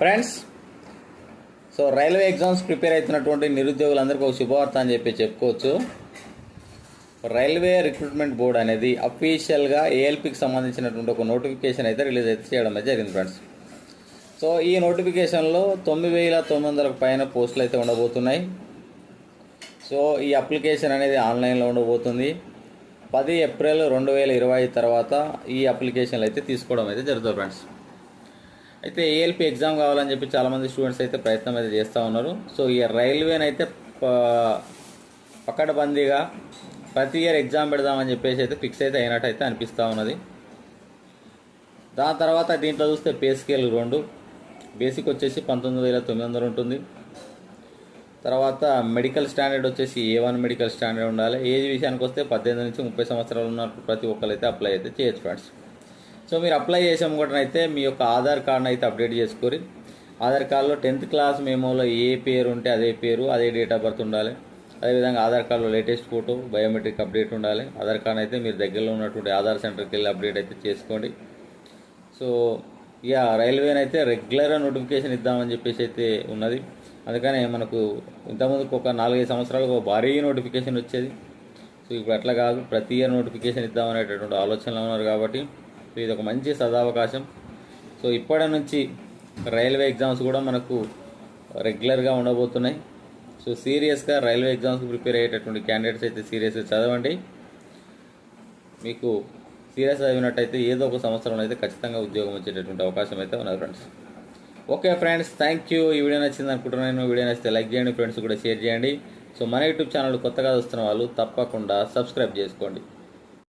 Friends so railway exams prepare అవుతున్నటువంటి నిరుద్యోగులందరికీ ఒక శుభవార్త అని చెప్పి చెప్పుకోవచ్చు. రైల్వే రిక్రూట్మెంట్ బోర్డ్ అనేది అఫీషియల్గా ఏఎల్పికి సంబంధించినటువంటి ఒక నోటిఫికేషన్ అయితే రిలీజ్ అయితే చేయడం అయితే జరిగింది ఫ్రెండ్స్ సో ఈ నోటిఫికేషన్లో తొమ్మిది వేల తొమ్మిది వందలకు పైన పోస్టులు అయితే ఉండబోతున్నాయి. సో ఈ అప్లికేషన్ అనేది ఆన్లైన్లో ఉండబోతుంది. పది ఏప్రిల్ రెండు వేల ఇరవై తర్వాత ఈ అప్లికేషన్లు అయితే తీసుకోవడం అయితే జరుగుతుంది ఫ్రెండ్స్ అయితే ఏఎల్పి ఎగ్జామ్ కావాలని చెప్పి చాలామంది స్టూడెంట్స్ అయితే ప్రయత్నం అయితే చేస్తూ ఉన్నారు. సో ఈ రైల్వేని అయితే ప- ప్రతి ఇయర్ ఎగ్జామ్ పెడదామని చెప్పేసి అయితే ఫిక్స్ అయితే అయినట్టు అయితే అనిపిస్తూ ఉన్నది. దాని తర్వాత దీంట్లో చూస్తే పే స్కేల్ రెండు. బేసిక్ వచ్చేసి పంతొమ్మిది వేల తొమ్మిది వందలు ఉంటుంది. తర్వాత మెడికల్ స్టాండర్డ్ వచ్చేసి ఏ వన్ మెడికల్ స్టాండర్డ్ ఉండాలి. ఏజ్ విషయానికి వస్తే పద్దెనిమిది నుంచి ముప్పై సంవత్సరాలు ఉన్న ప్రతి ఒక్కరైతే అప్లై అయితే చేయొచ్చు ఫ్రెండ్స్ సో మీరు అప్లై చేసే అయితే మీ యొక్క ఆధార్ కార్డ్ని అయితే అప్డేట్ చేసుకొని ఆధార్ కార్డులో టెన్త్ క్లాస్ మేమోలో ఏ పేరు ఉంటే అదే పేరు అదే డేట్ ఆఫ్ బర్త్ ఉండాలి. అదేవిధంగా ఆధార్ కార్డులో లేటెస్ట్ ఫోటో బయోమెట్రిక్ అప్డేట్ ఉండాలి. ఆధార్ కార్డ్ అయితే మీరు దగ్గరలో ఉన్నటువంటి ఆధార్ సెంటర్కి వెళ్ళి అప్డేట్ అయితే చేసుకోండి. సో ఇక రైల్వేని అయితే రెగ్యులర్గా నోటిఫికేషన్ ఇద్దామని చెప్పేసి అయితే ఉన్నది. అందుకనే మనకు ఇంతకుముందుకు ఒక నాలుగైదు సంవత్సరాలకు ఒక భారీ నోటిఫికేషన్ వచ్చేది. సో ఇప్పుడు అట్లా కాదు ప్రతి ఇయర్ నోటిఫికేషన్ ఇద్దామనేటటువంటి ఆలోచనలో ఉన్నారు కాబట్టి సో ఇది ఒక మంచి సదావకాశం. సో ఇప్పటి నుంచి రైల్వే ఎగ్జామ్స్ కూడా మనకు రెగ్యులర్గా ఉండబోతున్నాయి. సో సీరియస్గా రైల్వే ఎగ్జామ్స్కి ప్రిపేర్ అయ్యేటటువంటి క్యాండిడేట్స్ అయితే సీరియస్గా చదవండి. మీకు సీరియస్ చదివినట్టయితే ఏదో ఒక సంవత్సరంలో అయితే ఖచ్చితంగా ఉద్యోగం వచ్చేటటువంటి అవకాశం అయితే ఉన్నది friends. Okay friends thank you ఈ వీడియో నచ్చింది అనుకుంటున్నాను. వీడియో నచ్చితే లైక్ చేయండి ఫ్రెండ్స్ కూడా షేర్ చేయండి. సో మన యూట్యూబ్ ఛానల్ కొత్తగా వస్తున్న వాళ్ళు తప్పకుండా సబ్స్క్రైబ్ చేసుకోండి.